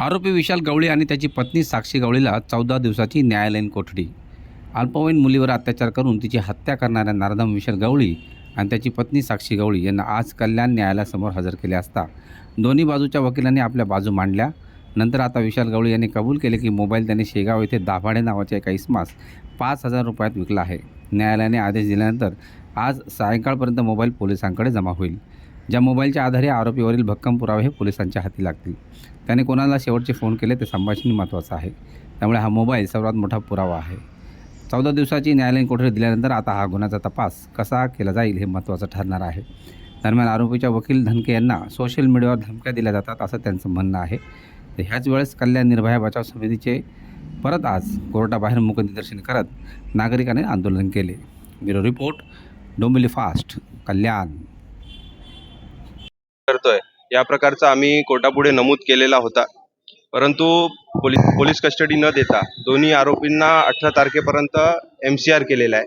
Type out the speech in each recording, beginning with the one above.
आरोपी विशाल गवळी आणि त्याची पत्नी साक्षी गवळीला चौदा दिवसाची न्यायालयीन कोठडी. अल्पवयीन मुलीवर अत्याचार करून तिची हत्या करणाऱ्या नारदम विशाल गवळी आणि त्याची पत्नी साक्षी गवळी यांना आज कल्याण न्यायालयासमोर हजर केले असता दोन्ही बाजूच्या वकिलांनी आपल्या बाजू मांडल्या. नंतर आता विशाल गवळी यांनी कबूल केले की मोबाईल त्यांनी शेगाव येथे दाभाडे नावाच्या एका इसमास पाच हजार रुपयात विकला आहे. न्यायालयाने आदेश दिल्यानंतर आज सायंकाळपर्यंत मोबाईल पोलिसांकडे जमा होईल. ज्या मोबाईलच्या आधारे आरोपीवरील भक्कम पुरावे हे पोलिसांच्या हाती लागतील. त्याने कोणाला शेवटचे फोन केले ते संभाषण महत्त्वाचं आहे. त्यामुळे हा मोबाईल सर्वात मोठा पुरावा आहे. चौदा दिवसाची न्यायालयीन कोठडी दिल्यानंतर आता हा गुन्ह्याचा तपास कसा केला जाईल हे महत्त्वाचं ठरणार आहे. दरम्यान आरोपीच्या वकील धनके यांना सोशल मीडियावर धमक्या दिल्या जातात असं त्यांचं म्हणणं आहे. तर ह्याच वेळेस कल्याण निर्भया बचाव समितीचे परत आज कोर्टाबाहेर मुखनिदर्शन करत नागरिकांनी आंदोलन केले. Bureau report Dombivli fast Kalyan. करतोय. या प्रकारचा आम्ही कोर्टापुढे नमूद केलेला होता. परंतु पोलीस पोलीस कस्टडी न देता दोन्ही आरोपींना अठरा तारखेपर्यंत एम सी आर केलेला आहे.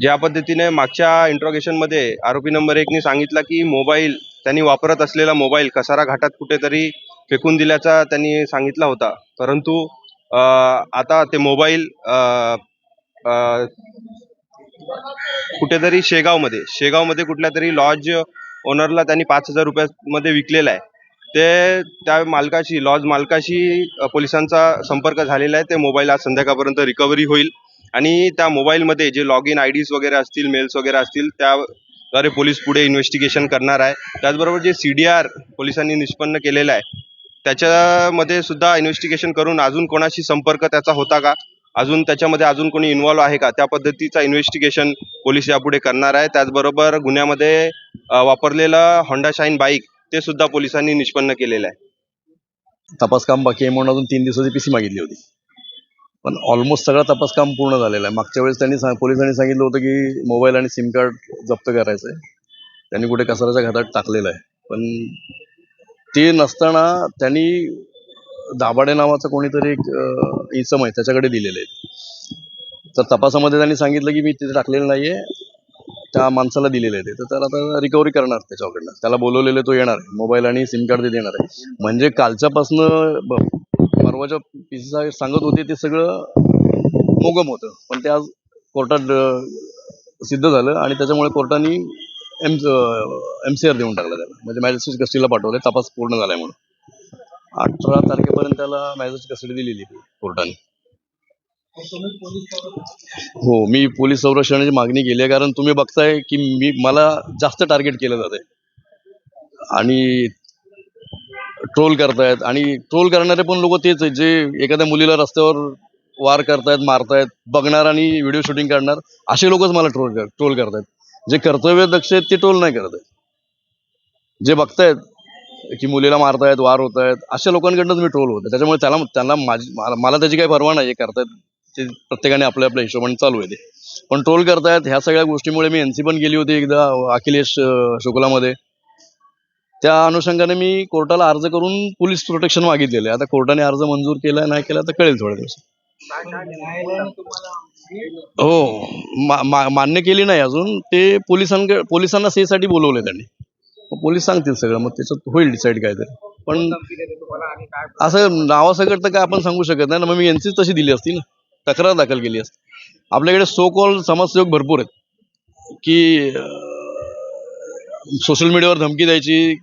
ज्या पद्धतीने मागच्या इंट्रोगेशनमध्ये आरोपी नंबर एकने सांगितलं की मोबाईल त्यांनी वापरत असलेला मोबाईल कसारा घाटात कुठेतरी फेकून दिल्याचा त्यांनी सांगितला होता. परंतु आता ते मोबाईल कुठेतरी शेगावमध्ये शेगावमध्ये कुठल्या तरी लॉज ओनरला त्यांनी पाच हजार रुपयामध्ये विकलेला आहे. ते त्या मालकाशी लॉज मालकाशी पोलिसांचा संपर्क झालेला आहे. ते मोबाईल आज संध्याकाळपर्यंत रिकव्हरी होईल. आणि त्या मोबाईलमध्ये जे लॉग इन आय डीज वगैरे असतील मेल्स वगैरे असतील त्याद्वारे पोलीस पुढे इन्व्हेस्टिगेशन करणार आहे. त्याचबरोबर जे सी डी आर पोलिसांनी निष्पन्न केलेलं आहे त्याच्यामध्ये सुद्धा इन्व्हेस्टिगेशन करून अजून कोणाशी संपर्क त्याचा होता का? अजून त्याच्यामध्ये अजून कोणी इन्व्हॉल्व आहे का? त्या पद्धतीचा इन्व्हेस्टिगेशन पोलीस यापुढे करणार आहे. त्याचबरोबर गुन्ह्यामध्ये वापरलेलं होंडा शाईन बाईक ते सुद्धा पोलिसांनी निष्पन्न केलेलं आहे. तपास काम बाकी आहे म्हणून अजून तीन दिवसाची पीसी मागितली होती. पण ऑलमोस्ट सगळं तपास काम पूर्ण झालेलं आहे. मागच्या वेळेस त्यांनी सांग पोलिसांनी सांगितलं होतं की मोबाईल आणि सिम कार्ड जप्त करायचं आहे त्यांनी कुठे कचऱ्याच्या घाटात टाकलेलं आहे. पण ते नसताना त्यांनी दाभाडे नावाचा कोणीतरी एक इसम आहे त्याच्याकडे दिलेलं आहे. तर तपासामध्ये त्यांनी सांगितलं की मी तिथे टाकलेलं नाहीये. त्या माणसाला दिलेले ते तर त्याला आता रिकव्हरी करणार त्याच्याकडनं. त्याला बोलवलेले तो येणार आहे. मोबाईल आणि सिम कार्ड ते देणार आहे. म्हणजे कालच्यापासनं परवाच्या पी सी सांगत होते ते सगळं मोगम होतं. पण ते आज कोर्टात सिद्ध झालं आणि त्याच्यामुळे कोर्टाने एम एम सी आर देऊन टाकला त्याला. म्हणजे मॅजिस्ट्रेट कस्टडीला पाठवलं तपास पूर्ण झालाय म्हणून. अठरा तारखेपर्यंत त्याला मॅजिस्ट्रेट कस्टडी दिलेली कोर्टाने. हो मी पोलीस संरक्षणाची मागणी केली आहे कारण तुम्ही बघताय की मी मला जास्त टार्गेट केलं जात आहे आणि ट्रोल करतायत आणि ट्रोल करणारे पण लोक तेच आहेत जे एखाद्या मुलीला रस्त्यावर वार करतायत मारतायत बघणार आणि व्हिडिओ शूटिंग करणार असे लोकच मला ट्रोल कर ट्रोल करतायत. जे कर्तव्य दक्ष आहेत ते ट्रोल नाही करत आहेत. जे बघतायत की मुलीला मारतायत वार होत आहेत अशा लोकांकडनंच मी ट्रोल होते त्याच्यामुळे त्याला त्यांना माझी मला त्याची काही परवा नाही हे करतायत. ते प्रत्येकाने आपल्या आपल्या हिशोबाने चालू आहे ते. पण ट्रोल करतायत ह्या सगळ्या गोष्टीमुळे मी एनसी पण गेली होती एकदा अखिलेश शुक्लामध्ये त्या अनुषंगाने मी कोर्टाला अर्ज करून पोलीस प्रोटेक्शन मागितलेलं आहे. आता कोर्टाने अर्ज मंजूर केला नाही केला तर कळेल थोड्या दिवस हो मा- मा- मान्य केली नाही अजून. ते पोलिसांकडे पोलिसांना सेसाठी बोलवले त्यांनी. पोलीस सांगतील सगळं मग त्याच्यात होईल डिसाईड काय तरी पण असं नावासकट तर काय आपण सांगू शकत नाही ना. मग मी एनसीच तशी दिली असती ना. तक्रार दाखल केली असते. आपल्याकडे सो कॉल समाजसेवक भरपूर आहेत. की सोशल मीडियावर धमकी द्यायची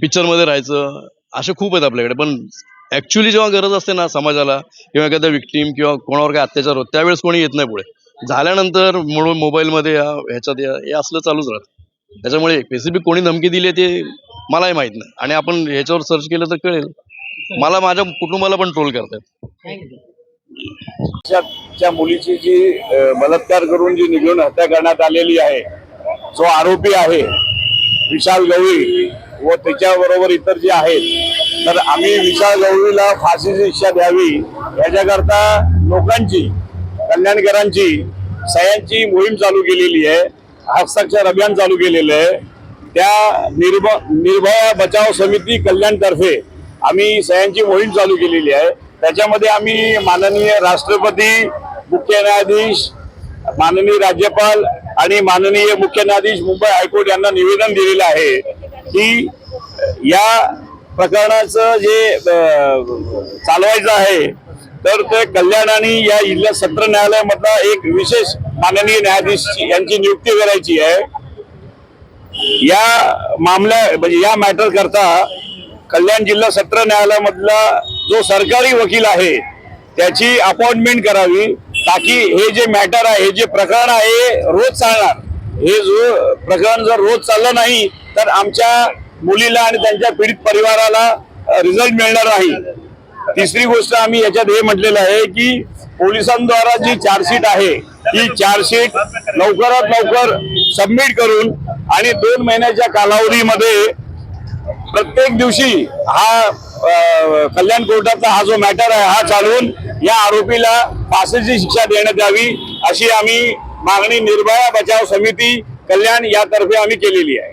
पिक्चरमध्ये राहायचं असे खूप आहेत आपल्याकडे. पण ॲक्च्युली जेव्हा गरज असते ना समाजाला किंवा एखाद्या विक्टीम किंवा कोणावर काय अत्याचार होत त्यावेळेस कोणी येत नाही पुढे. झाल्यानंतर म्हणून मोबाईलमध्ये या ह्याच्यात या हे असलं चालूच राहतं. त्याच्यामुळे स्पेसिफिक कोणी धमकी दिली आहे ते मलाही माहीत नाही. आणि आपण ह्याच्यावर सर्च केलं तर कळेल. मला माझ्या कुटुंबाला पण ट्रोल करतात त्या मुलीची जी बलात्कार करून जी निघून हत्या करण्यात आलेली आहे जो आरोपी आहे विशाल गवळी व त्याच्याबरोबर इतर जे आहेत तर आम्ही विशाल गवळीला फाशीची शिक्षा द्यावी. याच्याकरता लोकांची कल्याणकरांची सह्यांची मोहीम चालू केलेली आहे. हस्ताक्षर अभियान चालू केलेलं आहे. त्या निर्भ निर्भया बचाव समिती कल्याणतर्फे आम्ही सह्यांची मोहीम चालू केलेली आहे. त्याच्यामध्ये आम्ही माननीय राष्ट्रपती मुख्य न्यायाधीश माननीय राज्यपाल आणि माननीय मुख्य न्यायाधीश मुंबई हायकोर्ट यांना निवेदन दिलेलं आहे की या प्रकरणाचं जे चालवायचं आहे तर ते कल्याण आणि या जिल्हा सत्र न्यायालयामधला एक विशेष माननीय न्यायाधीश यांची नियुक्ती करायची आहे. या मामल्या म्हणजे या मॅटर करता कल्याण जिल्हा सत्र न्यायालयामधला जो सरकारी वकील आहे त्याची अपॉइंटमेंट करावी ताकी हे जे मॅटर आहे हे जे प्रकरण आहे रोज चालणार. हे जो प्रकरण जर रोज चाललं नाही तर आमच्या मुलीला आणि त्यांच्या पीडित परिवाराला रिझल्ट मिळणार नाही. तिसरी गोष्ट आम्ही याच्यात हे म्हटलेलं आहे की पोलिसांद्वारा जी चार्जशीट आहे ती चार्जशीट लवकरात लवकर सबमिट करून आणि दोन महिन्याच्या कालावधीमध्ये प्रत्येक दिवशी हा कल्याण कोर्टाचा हा जो मॅटर आहे हा चालवून या आरोपीला फाशीची शिक्षा देण्यात यावी अशी आम्ही मागणी निर्भया बचाव समिती कल्याण यातर्फे आम्ही केलेली आहे.